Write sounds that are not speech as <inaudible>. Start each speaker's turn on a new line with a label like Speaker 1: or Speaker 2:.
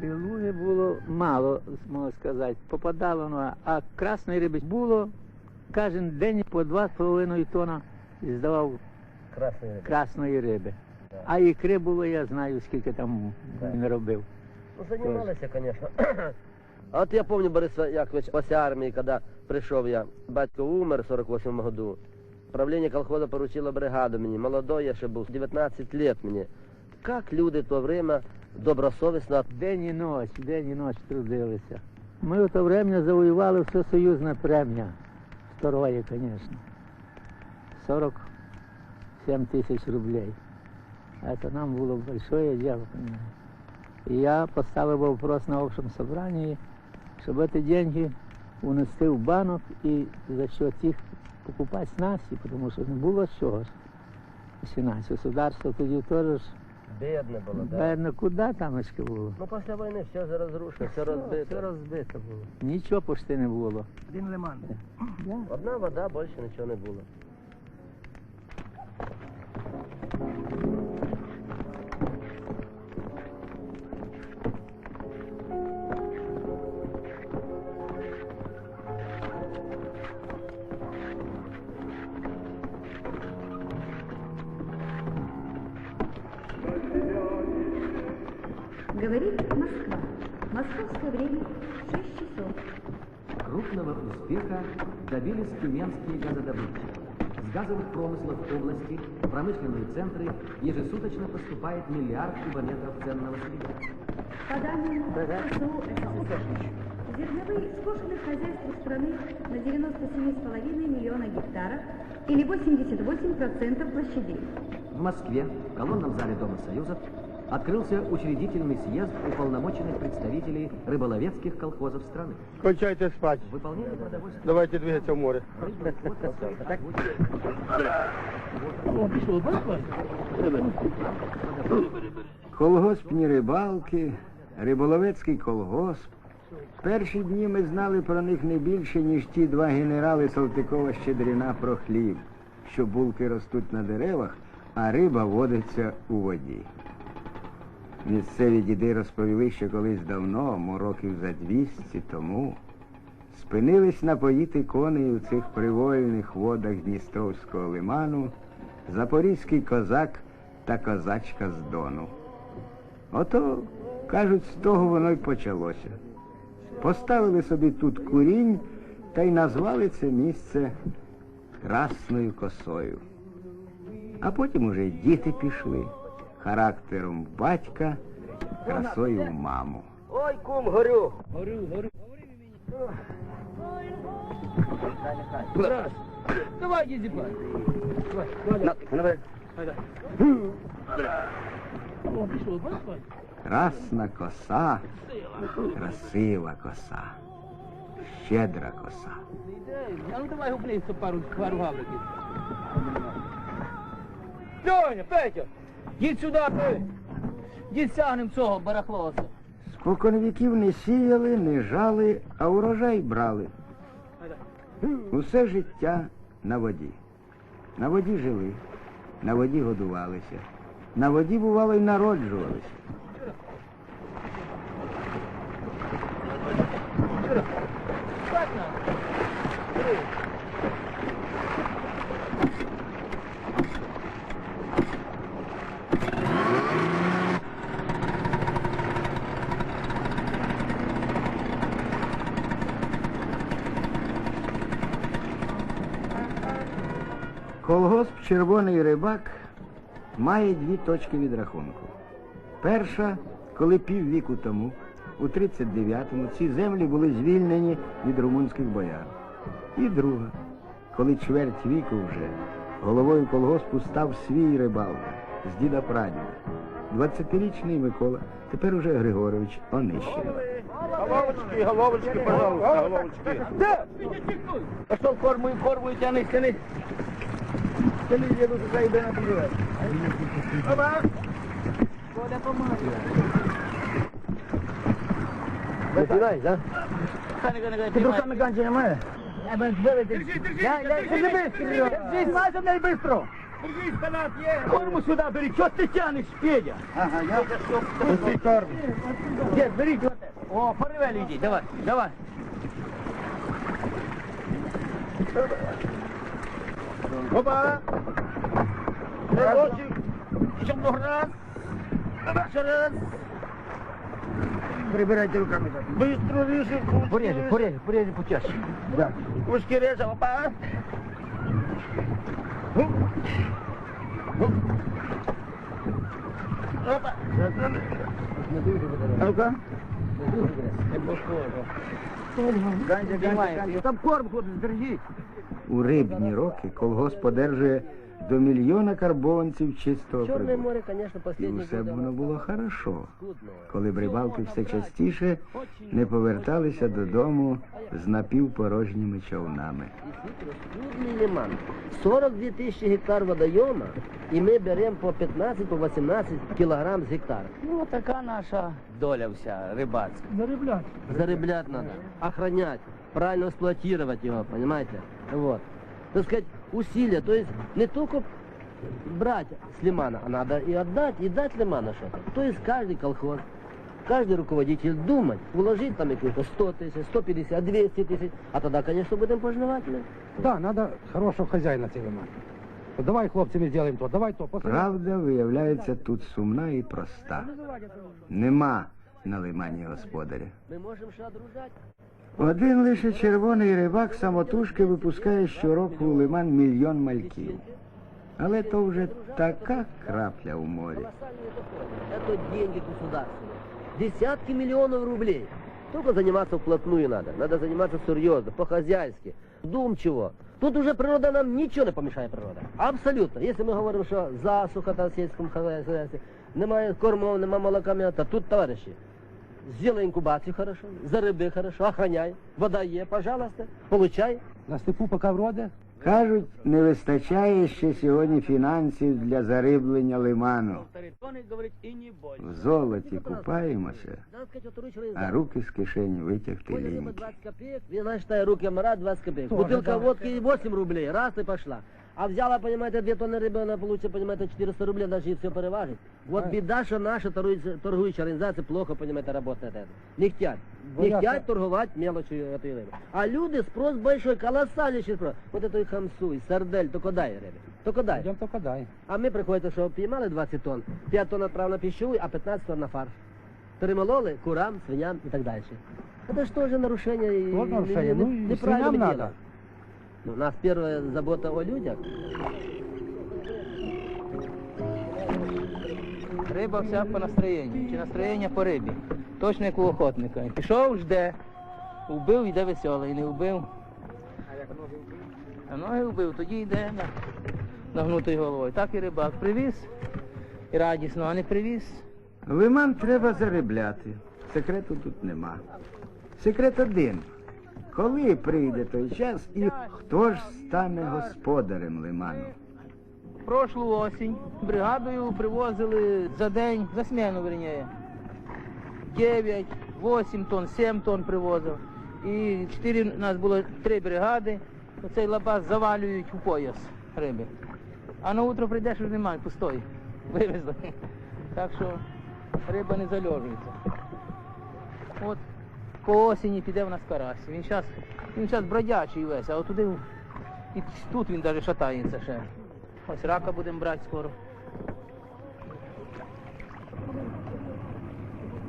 Speaker 1: Білуги було мало, можна сказати, попадало, а красної риби було кожен день по 2,5 тонна здавав
Speaker 2: Красний рибак.
Speaker 1: красної риби.
Speaker 2: Так.
Speaker 1: А ікри було, я знаю, скільки там
Speaker 2: Так.
Speaker 1: він робив.
Speaker 2: Ну, займалися, звісно. <clears throat> А от я пам'ятаю, Борис Яковлевич, після армії, коли прийшов я, батько умер в 48-му году. Правління колхоза поручило бригаду мені, молодой я ще був, 19 лет мені. Як люди в то время добросовісно
Speaker 1: День і ніч, день і ніч трудилися. Ми в то время завоювали всесоюзне премія. Второе, звісно. 47 тисяч рублей. Это нам было большое дело, понимаете. И я поставил вопрос на общем собрании, чтобы эти деньги унести в банок и за счет их покупать снасти, потому что не було з чого ж. Снасті. Государство тоді теж ж,
Speaker 2: бідне було. Да?
Speaker 1: Бедно, куди там було?
Speaker 2: Ну, після війни все розрушено, все
Speaker 1: Все
Speaker 2: розбито.
Speaker 1: розбито було. Нічого почти не було.
Speaker 3: Один лиман.
Speaker 1: Да.
Speaker 2: Одна вода, більше нічого не було.
Speaker 4: Говорит Москва. Московское время 6 часов.
Speaker 5: Крупного успеха добились тюменские газодобытчики. С газовых промыслов области в промышленные центры ежесуточно поступает миллиард кубометров ценного сырья.
Speaker 4: По данным СУ СССР, зерновые скошенных хозяйств страны на 97,5 миллиона гектаров или 88% площадей.
Speaker 5: В Москве, в колонном зале Дома Союзов, открылся учредительный съезд уполномоченных представителей рыболовецких колхозов страны.
Speaker 3: Кончайте спать.
Speaker 5: Выполнение продовольственных
Speaker 3: Давайте двигаться в море.
Speaker 6: Колгоспні рибалки, риболовецький колгосп. Перші дні ми знали про них не більше, ніж ті два генерали Салтикова Щедріна про хліб, що булки ростуть на деревах, а риба водиться у воді. Місцеві діди розповіли, що колись давно, мо років за 200 тому, спинились напоїти коней у цих привольних водах Дністровського лиману запорізький козак та козачка з Дону. Ото, кажуть, з того воно й почалося. Поставили собі тут курінь та й назвали це місце Красною косою. А потім уже діти пішли характером батька, красою в маму.
Speaker 2: Ой, кум, горю!
Speaker 3: Давай, Дизипа. О, пішов, бачиш?
Speaker 6: Красна коса, красива коса, щедра коса.
Speaker 3: А ну давай губни пару, пару гавриків. Льоня, Петя, їдь сюди, ти. Їдь сягнем цього барахлоса.
Speaker 6: Спокон віків не сіяли, не жали, а урожай брали. Усе життя на воді. На воді жили, на воді годувалися, на воді, бувало, й народжувалися.
Speaker 3: Так нам.
Speaker 6: Колгосп Червоний рибак має дві точки відрахунку. Перша, коли піввіку тому, у 39-му, ці землі були звільнені від румунських бояр. І друга, коли чверть віку вже головою колгоспу став свій рибалка з діда прадіда. 20-річний Микола, тепер уже Григорович Онищенко.
Speaker 3: Головочки, головочки, пожалуйста, головочки. Да! Пошел корму, корму, тяни, тяни. Коли їду, то йде на бюджет. Баба! Коля помагає.
Speaker 2: Витирай, да?
Speaker 3: Ти руками ганчі немає? Держи, держи! Держись, майже не швидко! Держись, канат є! Корму сюди бери, що ти тянеш, Педя? Ага, я... Пусти корму. Дед, беріть вот это. О, порывали иди, давай, давай. Опа! Еще много раз. Еще раз. Прибирайте руками. Быстро режи. Порежи, порежи, порежи почаще. Да. Ушки режи, опа. Оп. Оп. Опа. А ну-ка. Там корм ходить, держіть.
Speaker 6: У рибні роки колгосп одержує до мільйона карбованців чистого
Speaker 2: Черное
Speaker 6: прибутку.
Speaker 2: море, конечно,
Speaker 6: І
Speaker 2: последние
Speaker 6: усе б
Speaker 2: годы.
Speaker 6: воно було хорошо,
Speaker 2: скудное.
Speaker 6: коли б рибалки все частіше не поверталися додому з напівпорожніми човнами.
Speaker 2: Действительно, скудный лиман. 42 тысячи гектар водоема, и мы берем по 15, по 18 килограмм с гектара.
Speaker 7: Ну, така наша доля вся рибацька.
Speaker 2: Зареблять надо, охранять, правильно эксплуатировать его, понимаете? Вот. Так сказать, усилия, то есть не только брать с лимана, а надо и отдать, и дать лимана что-то. То есть каждый колхоз, каждый руководитель думать, вложить там какие-то 100 тысяч, 150, 200 тысяч, а тогда, конечно, будем пожнивателями.
Speaker 8: Да, надо хорошего хозяина цей лиман. Вот Давай, хлопцы, мы сделаем то, давай то. После...
Speaker 6: Правда виявляється тут сумна і проста. Нема на лимані господаря.
Speaker 2: Мы можем ще одружать.
Speaker 6: Один лише червоний рибак самотужки випускає щороку у лиман мільйон мальків. Але то вже така крапля у морі.
Speaker 2: Колоссальные доходы. Это деньги государственные. Десятки миллионов рублей. Только заниматься вплотную надо. Надо заниматься серьезно, по-хозяйски, вдумчиво. Тут уже природа нам ничего не помешает природа. Абсолютно. Если мы говорим, що засуха там в сільському хозяйстві, немає кормов, немає молока, м'яса, тут, товариші, сделай инкубацию хорошо, зариби хорошо, охраняй, вода є, пожалуйста, получай.
Speaker 8: На степу пока вроде.
Speaker 6: Кажуть, не вистачає ще сьогодні фінансів для зариблення лиману. В золоті купаємося, а руки з кишень витягти ліньки.
Speaker 2: 20 копеек, руки мара 20 копеек.
Speaker 8: Тоже,
Speaker 2: Бутылка водки 8 рублей, раз и пошла А взяла, понимаете, две тонны рыбы, она получит, понимаете, 400 рублей, даже и все переважить. Вот
Speaker 8: Ай.
Speaker 2: беда, что наши торгующие, торгующие организации плохо, понимаете, работают это. Не хотят. Не
Speaker 8: Боятся.
Speaker 2: хотят торговать мелочью этой рыбы. А люди, спрос большой, колоссальнейший спрос. Вот это и хамсу, и сардель, только дай рыбы. Только дай.
Speaker 8: Идем только дай.
Speaker 2: А ми приходите, що піймали 20 тонн, 5 тонн відправили на пищеву, а 15 тонн на фарш. Перемололи курам, свиням і так далі. Это же тоже нарушение. и
Speaker 8: Тоже нарушение.
Speaker 2: не-
Speaker 8: Ну,
Speaker 2: не-
Speaker 8: и
Speaker 2: неправильно
Speaker 8: свиням
Speaker 2: мы
Speaker 8: надо.
Speaker 2: у нас первая забота о людях.
Speaker 7: Риба вся по настроєнню, чи настроєння по рибі. Точно як у охотника. Пішов, жде. Вбив, йде веселий, не вбив. А ноги вбив, тоді йде на, нагнутою головою. Так і рибак привіз, і радісно, а не привіз.
Speaker 6: Лиман треба заробляти. Секрету тут нема. Секрет один. Коли прийде той час і хто ж стане господарем лиману?
Speaker 7: Прошлу осінь бригадою привозили за день, за смену верніє. 9, 8 тонн, 7 тонн привозив. І 4, у нас було три бригади. Оцей лабаз завалюють у пояс риби. А на утро прийдеш, вже немає, пустой. Вивезли. Так що риба не зальожується. От по осені піде в нас карась. Він зараз він щас бродячий весь, а отуди і тут він навіть шатається ще. Ось рака будемо брати скоро.